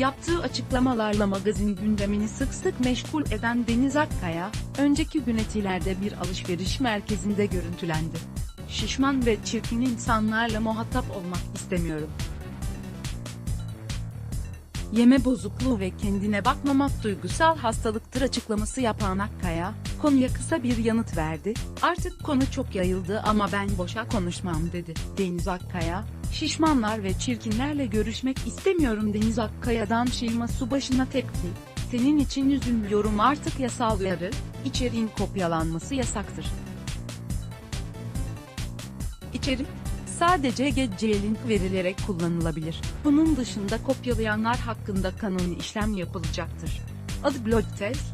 Yaptığı açıklamalarla magazin gündemini sık sık meşgul eden Deniz Akkaya, önceki gün etilerde bir alışveriş merkezinde görüntülendi. Şişman ve çirkin insanlarla muhatap olmak istemiyorum. Yeme bozukluğu ve kendine bakmamak duygusal hastalıktır açıklaması yapan Akkaya, konuya kısa bir yanıt verdi. Artık konu çok yayıldı ama ben boşa konuşmam dedi. Deniz Akkaya, şişmanlar ve çirkinlerle görüşmek istemiyorum Deniz Akkaya'dan Şilma Subaşı'na tepki. Senin için üzülmüyorum artık yasal uyarı, içeriğin kopyalanması yasaktır. İçerik, sadece GC-Link verilerek kullanılabilir. Bunun dışında kopyalayanlar hakkında kanuni işlem yapılacaktır. Adı Blog Test,